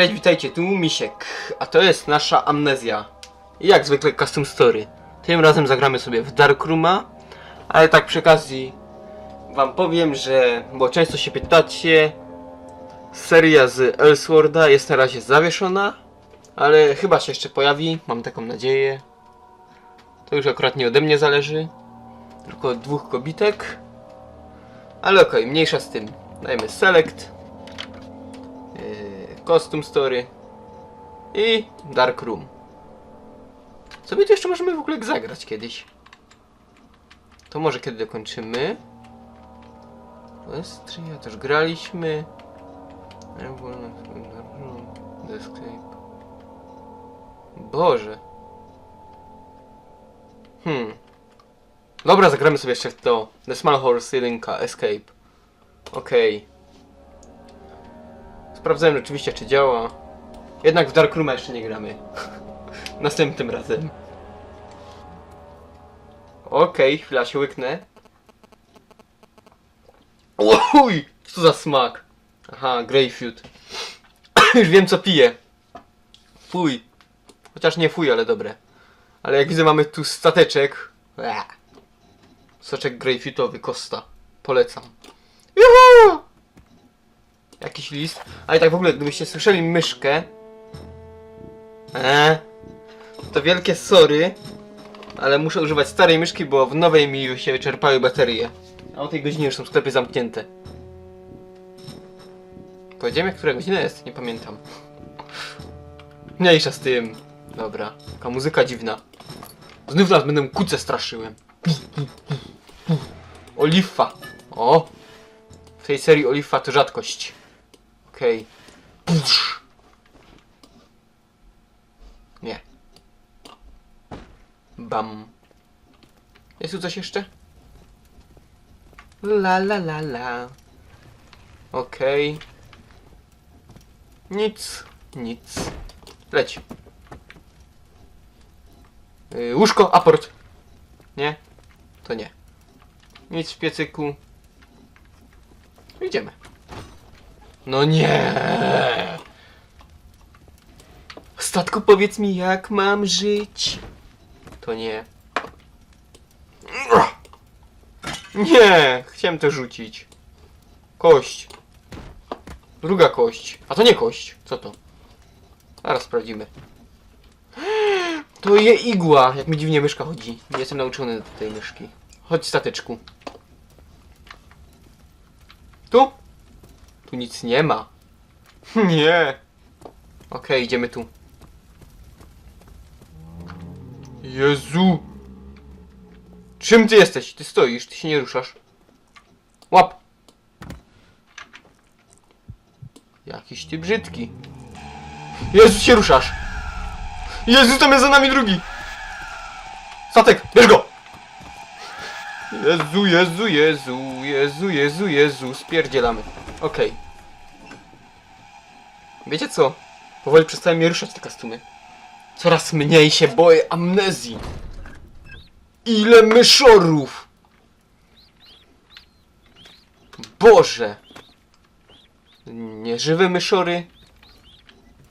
Cześć, witajcie, tu Misiek, a to jest nasza amnezja. Jak zwykle custom story. Tym razem zagramy sobie w Darkrooma, ale tak przy okazji wam powiem, że, bo często się pytacie, seria z Elseworlda jest na razie zawieszona, ale chyba się jeszcze pojawi, mam taką nadzieję. To już akurat nie ode mnie zależy, tylko od dwóch kobitek. Ale okej, mniejsza z tym. Dajmy select. Yy, Costume Story i Dark Room. Co my tu jeszcze możemy w ogóle zagrać kiedyś? To może kiedy dokończymy. Westry, ja też graliśmy. Escape. Boże. Hmm. Dobra, zagramy sobie jeszcze w to. The Small Horse 1 Escape. Okej. Sprawdzałem rzeczywiście, czy działa. Jednak w Darkrooma jeszcze nie gramy. Następnym razem. Okej, chwila się łyknę. Uj, co za smak? Aha, Greyfood. Już wiem co piję. Fuj. Chociaż nie fuj, ale dobre. Ale jak widzę mamy tu stateczek. Soczek grejpfrutowy, Costa. Polecam. Juhu! Jakiś list. A i tak w ogóle, gdybyście słyszeli myszkę. Eee, to wielkie sorry. Ale muszę używać starej myszki, bo w nowej mi już się wyczerpały baterie. A o tej godzinie już są sklepy zamknięte. Powiedziałem jak która godzina jest? Nie pamiętam. Mniejsza z tym. Dobra. Taka muzyka dziwna. Znów nas będę kuce straszyłem. Olifa. O! W tej serii Olifa to rzadkość. Okej. Pusz. Nie. Bam. Jest tu coś jeszcze? La la la la. Okej. Nic. Nic. Leć. Yy, łóżko, aport. Nie? To nie. Nic w piecyku. Idziemy. No nie. Statku powiedz mi jak mam żyć. To nie. Nie, chciałem to rzucić. Kość. Druga kość. A to nie kość. Co to? Zaraz sprawdzimy. To je igła, jak mi dziwnie myszka chodzi. Nie jestem nauczony do tej myszki. Chodź stateczku. Tu? Tu nic nie ma. Nie. Okej, idziemy tu. Jezu. Czym ty jesteś? Ty stoisz, ty się nie ruszasz. Łap. Jakiś ty brzydki. Jezu, się ruszasz. Jezu, tam jest za nami drugi. Statek, bierz go. Jezu, Jezu, Jezu, Jezu, Jezu, Jezu, spierdzielamy. Okej. Wiecie co? Powoli przestałem mnie ruszać te kostiumy. Coraz mniej się boję amnezji. Ile myszorów! Boże! Nieżywe myszory.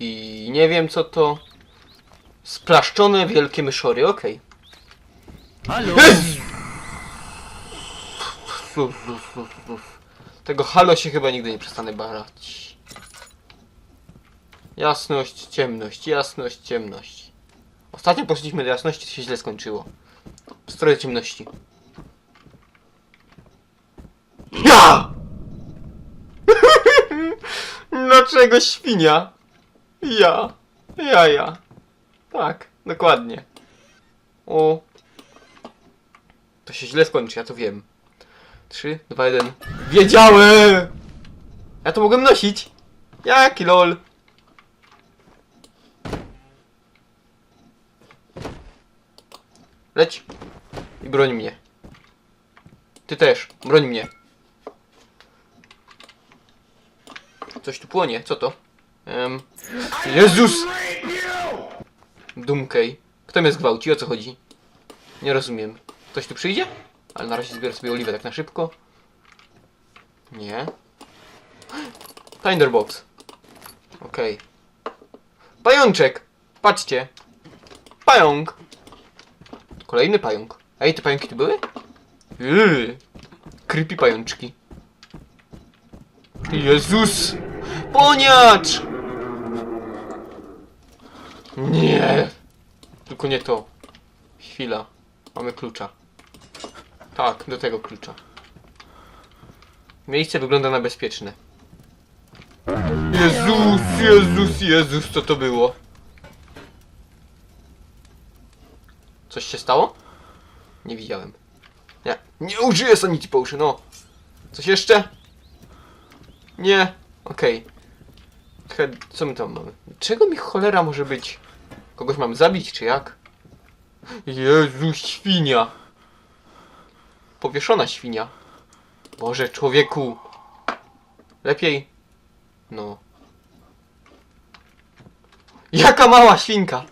I nie wiem co to. Splaszczone wielkie myszory, okej. Halo? Tego halo się chyba nigdy nie przestanę bać. Jasność, ciemność, jasność, ciemność. Ostatnio poszliśmy do jasności, to się źle skończyło. W stroju ciemności. Ja! Dlaczego świnia? Ja. Ja, ja. Tak, dokładnie. O. To się źle skończy, ja to wiem. 3, 2, 1. Wiedziałem! Ja to mogłem nosić. Jaki lol. Leć. I broń mnie. Ty też. Broń mnie. Coś tu płonie. Co to? Um. Jezus! Dumkej. Kto mnie zgwałci? O co chodzi? Nie rozumiem. Ktoś tu przyjdzie? Ale na razie zbiorę sobie oliwę tak na szybko. Nie. Tinderbox. Okej. Pajączek! Patrzcie! Pająk! Kolejny pająk. Ej, te pająki tu były? Yy, creepy pajączki. Jezus! Poniacz! Nie! Tylko nie to. Chwila. Mamy klucza. Tak, do tego klucza. Miejsce wygląda na bezpieczne. Jezus, Jezus, Jezus, co to było? Coś się stało? Nie widziałem. Nie, nie użyję Sanity Potion, no. Coś jeszcze? Nie, okej. Okay. Co my tam mamy? Czego mi cholera może być? Kogoś mam zabić, czy jak? Jezu, świnia! Powieszona świnia. Boże, człowieku! Lepiej. No. Jaka mała świnka!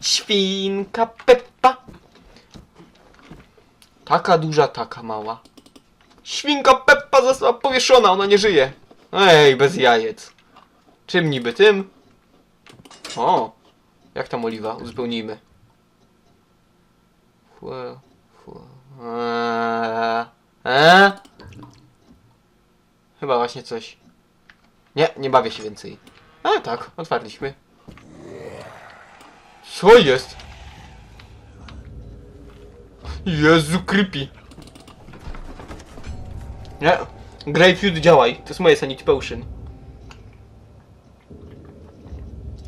Świnka Peppa! Taka duża, taka mała. Świnka Peppa została powieszona, ona nie żyje. Ej, bez jajec. Czym niby tym? O, jak tam oliwa? Uzupełnijmy. Fue, fue. Eee, eee? Chyba właśnie coś. Nie, nie bawię się więcej. A tak, otwarliśmy. Co jest? Jezu, creepy. Nie, Grapefruit działaj. To jest moje Sanity Potion.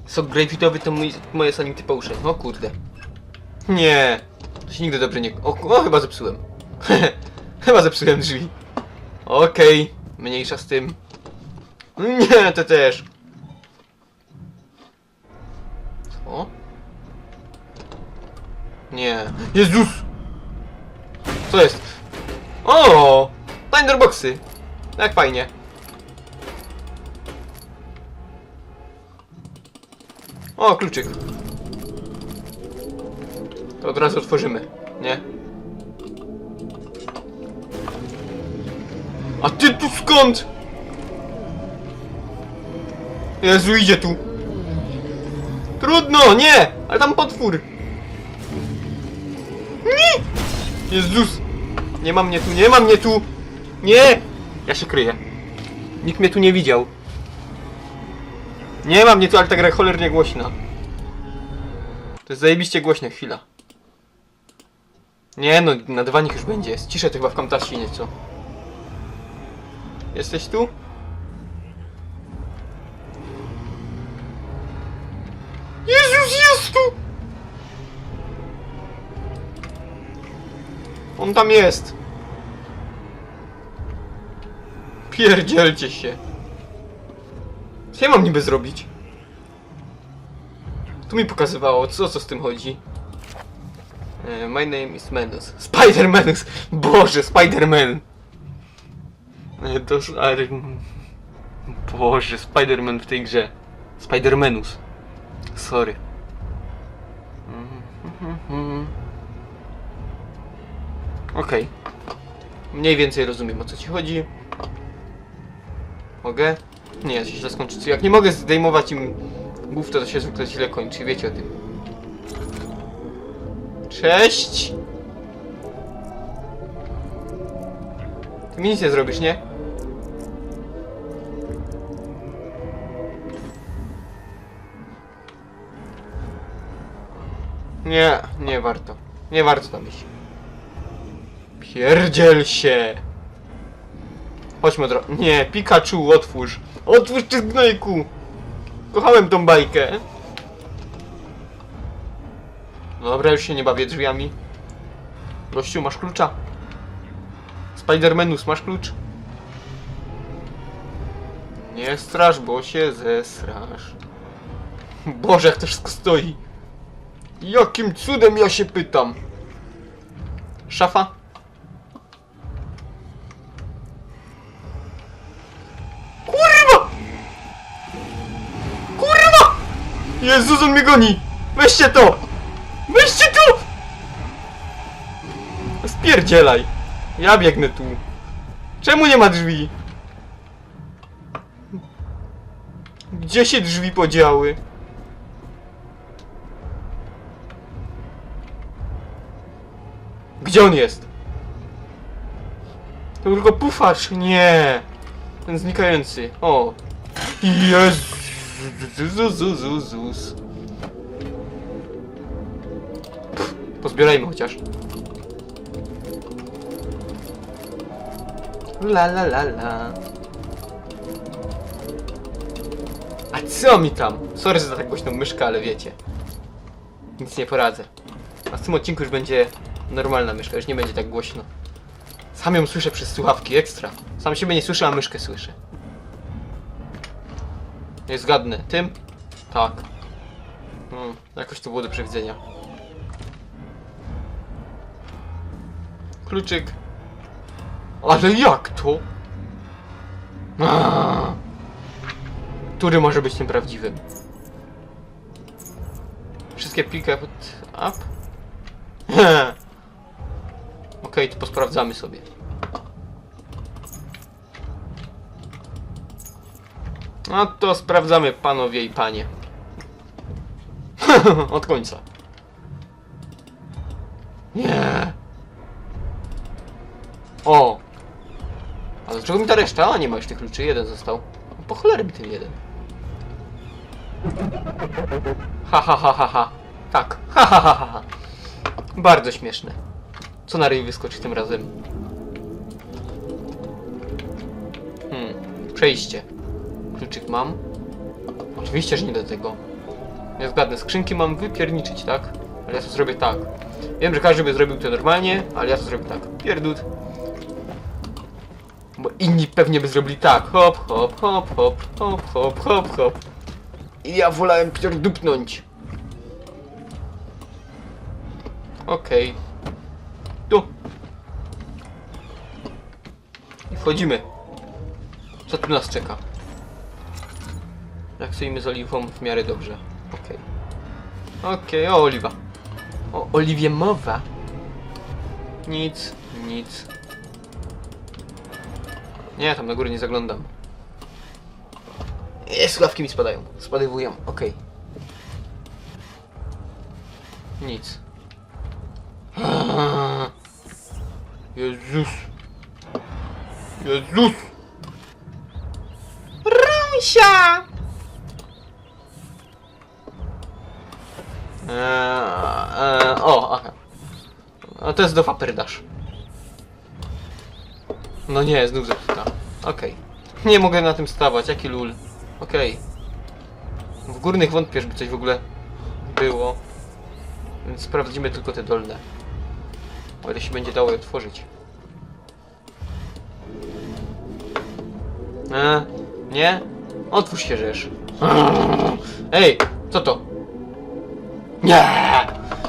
Sok grapefruitowy to mój, moje Sanity Potion. O kurde. Nie. To się nigdy dobrze nie... O, o chyba zepsułem. chyba zepsułem drzwi. Okej. Mniejsza z tym. Nie, to też. Co? Nie. Jezus! Co jest? O! Tinderboxy! Jak fajnie. O, kluczyk. To od razu otworzymy, nie? A ty tu skąd? Jezu, idzie tu. Trudno, nie! Ale tam potwór. Nie! Jezus! Nie ma mnie tu, nie ma mnie tu! Nie! Ja się kryję. Nikt mnie tu nie widział. Nie ma mnie tu, ale ta gra cholernie głośna. To jest zajebiście głośna chwila. Nie no, na dywanik już będzie. Ciszę to chyba w kamtasie nieco. Jesteś tu? Jezus, jest tu! On tam jest. Pierdzielcie się. Co ja mam niby zrobić? Tu mi pokazywało, co, co z tym chodzi. E, my name is Menus. Spider-Manus! Boże, Spider-Man! E, s- ale... Boże, Spider-Man w tej grze. Spider-Manus. Sorry. Okej. Mniej więcej rozumiem o co ci chodzi. Mogę? Nie, się źle skończy. Jak nie mogę zdejmować im głów, to to się zwykle źle kończy. Wiecie o tym. Cześć! Ty mi nic nie zrobisz, nie? Nie, nie warto. Nie warto tam iść. Pierdziel się! Chodźmy od razu. Nie, Pikachu, otwórz! Otwórz ty gnojku! Kochałem tą bajkę. Dobra, już się nie bawię drzwiami. Gościu, masz klucza? Spidermanus, masz klucz? Nie strasz, bo się zesrasz. Boże, jak to wszystko stoi. Jakim cudem ja się pytam? Szafa? Kurwa! Kurwa! Jezus, on mnie goni! Weźcie to! Weźcie tu! Spierdzielaj. Ja biegnę tu. Czemu nie ma drzwi? Gdzie się drzwi podziały? Gdzie on jest? To tylko pufacz. Nie. Ten znikający. O. Jezus. Jezus. Pff, Pozbierajmy chociaż. La la la la. A co mi tam? Sorry za tak głośną myszkę, ale wiecie. Nic nie poradzę. A w tym odcinku już będzie normalna myszka, już nie będzie tak głośno. Sam ją słyszę przez słuchawki, ekstra. Sam siebie nie słyszę, a myszkę słyszę. Nie zgadnę. Tym? Tak. Hmm, jakoś to było do przewidzenia. Kluczyk. Ale jak to? Aaaa. Który może być tym prawdziwym? Wszystkie pick up. up? Okej, to posprawdzamy sobie. No to sprawdzamy panowie i panie. Od końca. Nie. O. A dlaczego mi ta reszta? A nie ma już tych kluczy, jeden został. Po cholerę mi ten jeden. Ha ha ha ha ha. Tak. Ha ha ha ha ha. Bardzo śmieszne. Co na ryj wyskoczy tym razem? Hmm. Przejście. Kluczyk mam. Oczywiście, że nie do tego. Ja zgadnę, skrzynki mam wypierniczyć, tak? Ale ja to zrobię tak. Wiem, że każdy by zrobił to normalnie, ale ja to zrobię tak. Pierdut. Bo inni pewnie by zrobili tak. Hop, hop, hop, hop, hop, hop, hop, hop. I ja wolałem pierdupnąć. Okej. Tu. I wchodzimy. Co tu nas czeka? Jak stoimy z oliwą w miarę dobrze. Okej. Okej, o oliwa. O oliwie mowa. Nic, nic. Nie, tam na górę nie zaglądam. Nie, słuchawki mi spadają. Spadywują, okej. Nic. Jezus. Jezus. Rusia! Eee, eee, o, aha. A to jest do papyrdasz. No nie, znów zepsuta. Okej. Nie mogę na tym stawać, jaki lul. Okej. W górnych wątpię, żeby coś w ogóle było. Więc sprawdzimy tylko te dolne. O ile się będzie dało je otworzyć. E, nie? Otwórz się, żesz. Ej, co to? Nie!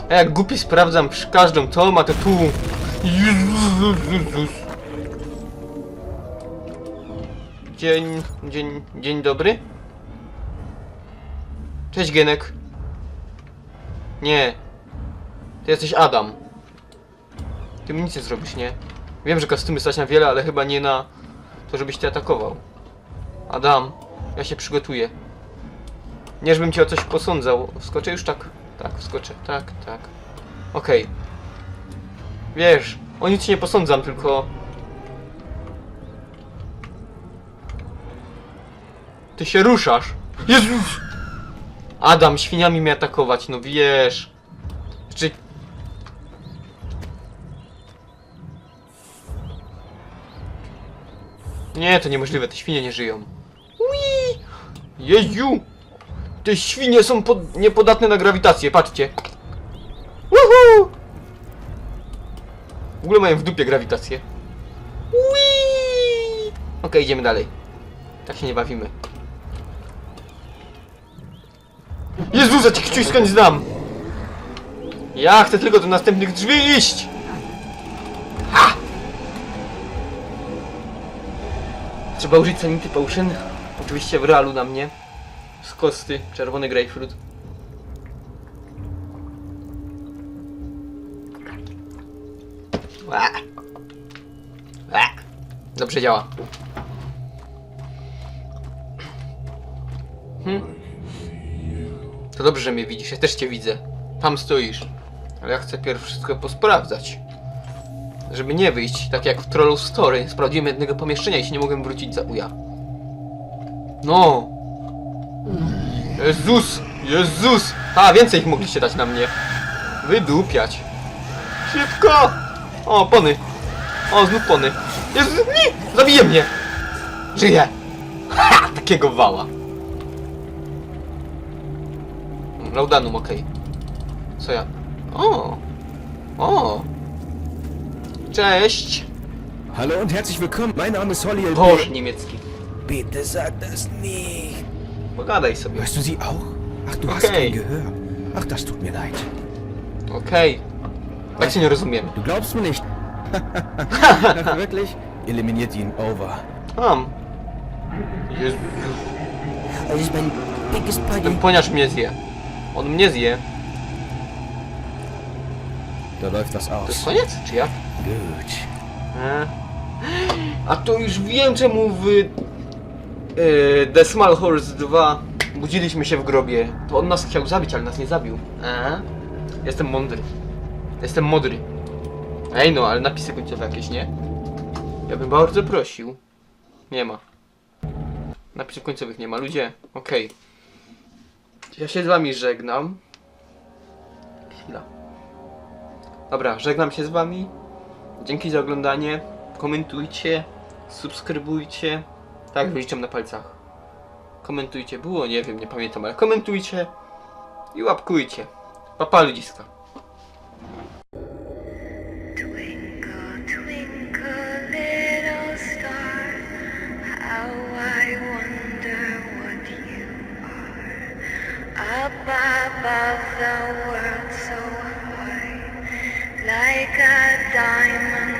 Ja jak głupi sprawdzam przy każdą tą, a to tu... Jezus, Dzień, dzień, dzień dobry. Cześć Genek. Nie. Ty jesteś Adam. Ty mi nic nie zrobisz, nie? Wiem, że kostiumy stać na wiele, ale chyba nie na to, żebyś ty atakował. Adam, ja się przygotuję. Nie, żebym cię o coś posądzał. Wskoczę już tak. Tak, wskoczę. Tak, tak. Okej. Wiesz, o nic nie posądzam, tylko... Ty się ruszasz. Jezus! Adam, świniami mnie atakować, no wiesz. Czy... Nie, to niemożliwe, te świnie nie żyją. Ui! Jeju! Te świnie są pod... niepodatne na grawitację, patrzcie. Woohoo! W ogóle mają w dupie grawitację. Ui! Okej, idziemy dalej. Tak się nie bawimy. Jezus, ja tych ciuś skąd znam! Ja chcę tylko do następnych drzwi iść! Ha! Trzeba użyć Sanity Potion. Oczywiście w realu na mnie. Z kosty, czerwony grapefruit. Dobrze działa. To dobrze, że mnie widzisz, ja też cię widzę. Tam stoisz. Ale ja chcę pierw wszystko posprawdzać. Żeby nie wyjść, tak jak w Trollu Story. Sprawdziłem jednego pomieszczenia i się nie mogłem wrócić za uja. No! Jezus! Jezus! A, więcej ich mogliście dać na mnie. Wydupiać. Szybko! O, pony. O, znów pony. Jezus, nie! Zabije mnie! Żyję! Ha! Takiego wała. Laudanum, okej. Co ja? O! O! Cześć! Hallo und herzlich willkommen. Mein Name ist Holly. Boże niemiecki. Bitte sag das nicht. Pogadaj sobie. Hörst du sie auch? Ach, du hast Okay. kein Gehör. Ach, das tut mir leid. Okej. Tak się nie rozumiemy. Du glaubst mir nicht. Ach, wirklich? Eliminiert ihn. Over. Mam. Jezu. Das ist mein dickes Ten poniarz mnie zje. On mnie zje. To jest koniec, czy jak? Gut. E? A to już wiem czemu w e, The Small Horse 2 budziliśmy się w grobie. To on nas chciał zabić, ale nas nie zabił. E? Jestem mądry. Jestem modry. Ej no, ale napisy końcowe jakieś, nie? Ja bym bardzo prosił. Nie ma. Napisów końcowych nie ma. Ludzie, okej. Ja się z wami żegnam. Chwila. Dobra, żegnam się z wami. Dzięki za oglądanie. Komentujcie, subskrybujcie. Tak, wyliczam na palcach. Komentujcie, było, nie wiem, nie pamiętam, ale komentujcie i łapkujcie. Papa ludziska. my mouth that worked so high, like a diamond.